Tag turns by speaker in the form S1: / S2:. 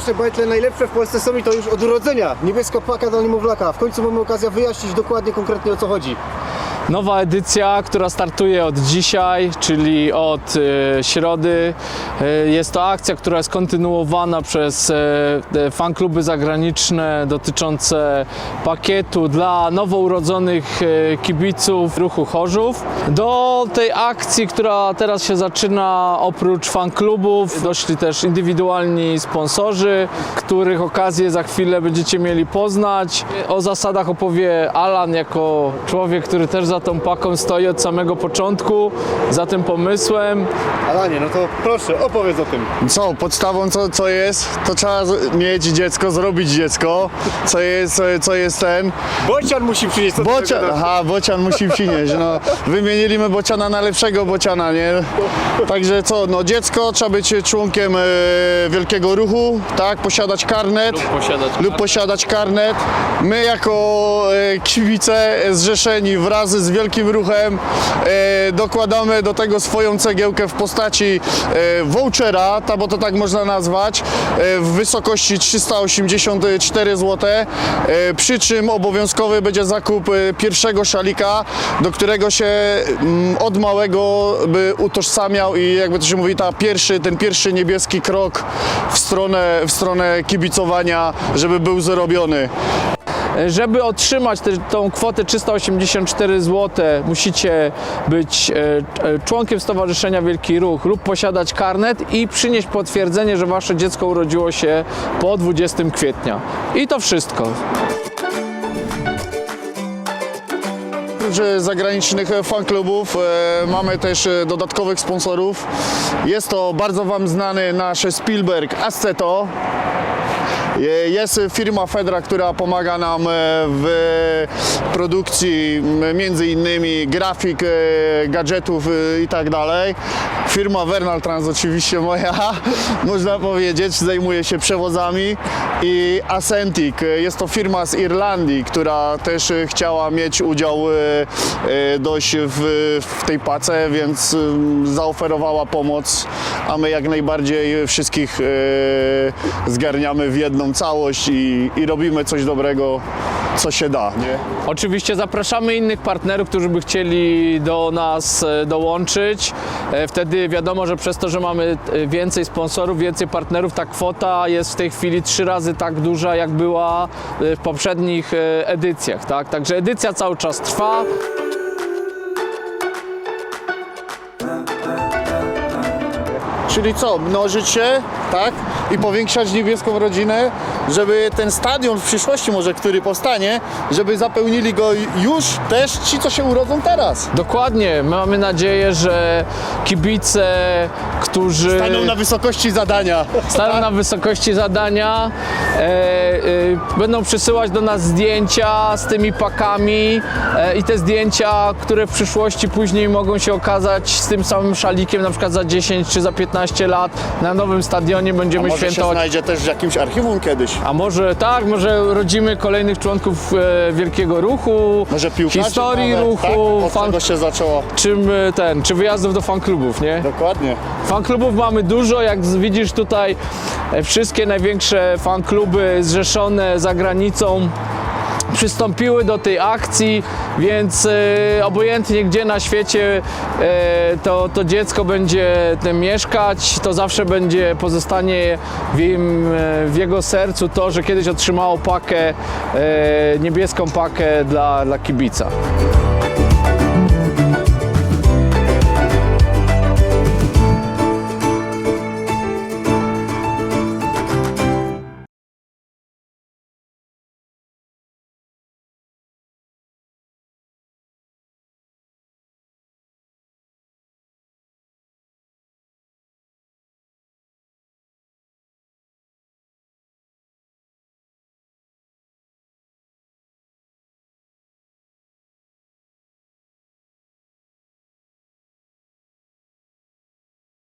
S1: Nasze bajtle najlepsze w Polsce są i to już od urodzenia. Niebieska płaka dla niemowlaka. W końcu mamy okazję wyjaśnić dokładnie, konkretnie o co chodzi.
S2: Nowa edycja, która startuje od dzisiaj, czyli od e, środy. E, jest to akcja, która jest kontynuowana przez e, fankluby zagraniczne dotyczące pakietu dla nowo urodzonych kibiców ruchu Chorzów. Do tej akcji, która teraz się zaczyna, oprócz fanklubów, doszli też indywidualni sponsorzy, których okazję za chwilę będziecie mieli poznać. O zasadach opowie Alan jako człowiek, który też za tą paką stoi od samego początku, za tym pomysłem.
S1: Alanie, no to proszę, opowiedz o tym.
S3: Co, podstawą co, co jest, to trzeba z- mieć dziecko, zrobić dziecko, co jest, co, co jest ten.
S1: Bocian musi przynieść co
S3: Bocian, aha, bocian musi przynieść, no. Wymieniliśmy bociana na lepszego bociana, nie? Także co, no dziecko trzeba być członkiem e, wielkiego ruchu, tak, posiadać karnet.
S2: Posiadać
S3: lub posiadać karnet. My jako e, kibice zrzeszeni wraz z wielkim ruchem e, dokładamy do tego swoją cegiełkę w postaci e, vouchera, ta, bo to tak można nazwać, e, w wysokości 384 zł, przy czym obowiązkowy będzie zakup pierwszego szalika, do którego się mm, od małego by utożsamiał i jakby to się mówi, ta pierwszy, ten pierwszy niebieski krok w stronę, w stronę kibicowania, żeby był zrobiony.
S2: Żeby otrzymać te, tą kwotę 384 zł, musicie być e, e, członkiem Stowarzyszenia Wielki Ruch lub posiadać karnet i przynieść potwierdzenie, że wasze dziecko urodziło się po 20 kwietnia. I to wszystko.
S3: Oprócz e, zagranicznych fanklubów mamy też dodatkowych sponsorów. Jest to bardzo Wam znany nasz Spielberg Asceto. E, Jest firma Fedra, która pomaga nam e, w produkcji między innymi grafik, e, gadżetów i tak dalej. Firma Vernal Trans oczywiście moja, można powiedzieć, zajmuje się przewozami i Ascentic. e, Jest to firma z Irlandii, która też chciała mieć udział dość w, w tej pace, więc zaoferowała pomoc, a my jak najbardziej wszystkich zgarniamy w jedną całość i, i robimy coś dobrego, co się da. Nie?
S2: Oczywiście zapraszamy innych partnerów, którzy by chcieli do nas e, dołączyć. E, Wtedy wiadomo, że przez to, że mamy e, więcej sponsorów, więcej partnerów, ta kwota jest w tej chwili trzy razy tak duża, jak była w poprzednich edycjach. Tak? Także edycja cały czas trwa.
S3: Czyli co, mnożyć się, tak? I powiększać niebieską rodzinę, żeby ten stadion w przyszłości może, który powstanie, żeby zapełnili go już też ci, co się urodzą teraz.
S2: Dokładnie. My mamy nadzieję, że kibice, którzy
S3: Staną na wysokości zadania.
S2: staną na wysokości zadania, e, e, będą przysyłać do nas zdjęcia z tymi pakami e, i te zdjęcia, które w przyszłości później mogą się okazać z tym samym szalikiem, na przykład za 10 czy za 15 lat na nowym stadionie będziemy
S3: Może się
S2: świętować.
S3: znajdzie też w jakimś archiwum kiedyś.
S2: A może tak, może rodzimy kolejnych członków e, Wielkiego Ruchu,
S3: Może piłkarzy
S2: historii
S3: nawet,
S2: ruchu,
S3: tak? Od
S2: fan,
S3: się zaczęło.
S2: czym e, ten, czy wyjazdów do fanklubów, nie?
S3: Dokładnie.
S2: Fanklubów mamy dużo, jak z- widzisz tutaj e, wszystkie największe fankluby zrzeszone za granicą przystąpiły do tej akcji, więc e, obojętnie gdzie na świecie e, to, to dziecko będzie tym mieszkać, to zawsze będzie pozostanie w, im, e, w jego sercu to, że kiedyś otrzymało pakę, e, niebieską pakę dla, dla kibica.